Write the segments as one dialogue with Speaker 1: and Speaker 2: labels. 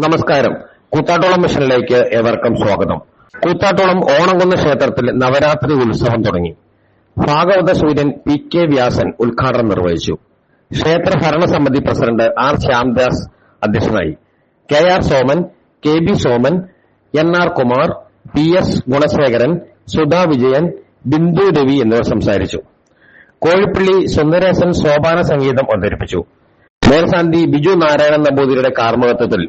Speaker 1: നമസ്കാരം. കൂത്താട്ടോളം മിഷനിലേക്ക് ഏവർക്കും സ്വാഗതം. കൂത്താട്ടോളം ഓണംകുന്ന് ക്ഷേത്രത്തിൽ നവരാത്രി ഉത്സവം തുടങ്ങി. ഭാഗവത സൂര്യൻ പി കെ വ്യാസൻ ഉദ്ഘാടനം നിർവഹിച്ചു. ക്ഷേത്ര ഭരണസമിതി പ്രസിഡന്റ് ആർ ശ്യാംദാസ് അധ്യക്ഷനായി. K R Soman K B Soman N R Kumar P S Gunasekharan Sudha Vijayan Bindu Ravi എന്നിവർ സംസാരിച്ചു. കോഴിപ്പള്ളി സുന്ദരേശൻ സോപാന സംഗീതം അവതരിപ്പിച്ചു. മേൽശാന്തി ബിജു നാരായണൻ നമ്പൂതിരിയുടെ കാർമ്മകത്വത്തിൽ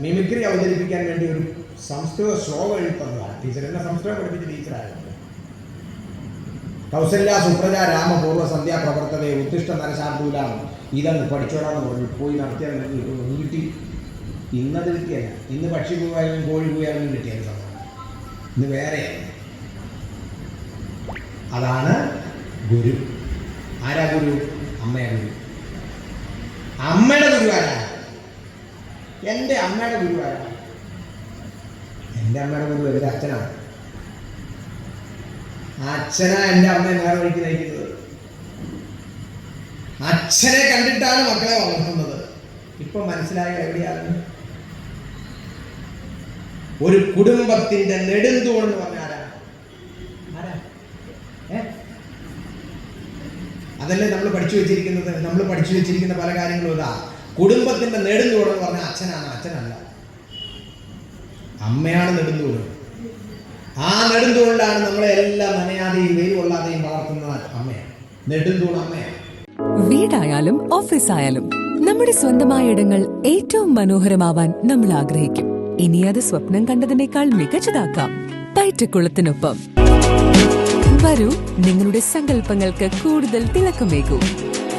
Speaker 2: മിമിക്രി അവതരിപ്പിക്കാൻ വേണ്ടി ഒരു സംസ്കൃത ശ്ലോകം എഴുതി തന്നതാണ് ടീച്ചർ എന്നെ സംസ്കൃതം പഠിപ്പിച്ച ടീച്ചറായിരുന്നു. കൗസല്യ സുപ്രജ രാമപൂർവ സന്ധ്യ പ്രവർത്തതെ ഉത്തിഷ്ട നരശാർദൂലാണ് ഇതങ്ങ് പഠിച്ചോടാന്ന് പറഞ്ഞു. പോയി നടത്തിയ കിട്ടി ഇന്നത് കിട്ടിയല്ല. ഇന്ന് പക്ഷി പോയാലും കോഴി പോയാലും സമ്മാനം ഇന്ന് വേറെയാണ്. അതാണ് ഗുരു. ആരാ ഗുരു? അമ്മയാ ഗുരു. അമ്മയുടെ ഗുരു ആരാ? എന്റെ അമ്മയുടെ ഗുരു എന്റെ അമ്മയുടെ ഗുരു എന്റെ അച്ഛനാണ്. അച്ഛനാ എന്റെ അമ്മയെ നേരെ വഴിക്ക് നയിക്കുന്നത്. അച്ഛനെ കണ്ടിട്ടാണ് മക്കളെ വളർത്തുന്നത്. ഇപ്പൊ മനസ്സിലായ എവിടെയാണ് ഒരു കുടുംബത്തിന്റെ നെടുന്തൂൺ എന്ന് പറഞ്ഞ ആരാ? അതല്ലേ നമ്മൾ പഠിച്ചു വെച്ചിരിക്കുന്നത്? നമ്മൾ പഠിച്ചു വെച്ചിരിക്കുന്ന പല കാര്യങ്ങളും ഇതാ. കുടുംബത്തിന്റെ നെടുന്തൂൺ എന്ന് പറഞ്ഞ അച്ഛനാണ് അച്ഛനല്ല. അമ്മയാണ് നെടുന്തൂൺ ആ നെടുന്തൂണിലാണ് നമ്മളെ എല്ലാം നനയാതെയും വെയിൽ കൊള്ളാതെയും വളർത്തുന്നത് അമ്മയാണ്. നെടുന്തൂട് അമ്മയാണ്.
Speaker 3: വീടായാലും ഓഫീസായാലും നമ്മുടെ സ്വന്തമായ ഇടങ്ങൾ ഏറ്റവും മനോഹരമാവാൻ നമ്മൾ ആഗ്രഹിക്കും. ഇനി അത് സ്വപ്നം കണ്ടതിനേക്കാൾ മികച്ചതാക്കാം പയറ്റക്കുളത്തിനൊപ്പം വരൂ നിങ്ങളുടെ സങ്കല്പങ്ങൾക്ക് കൂടുതൽ തിളക്കമേകൂ.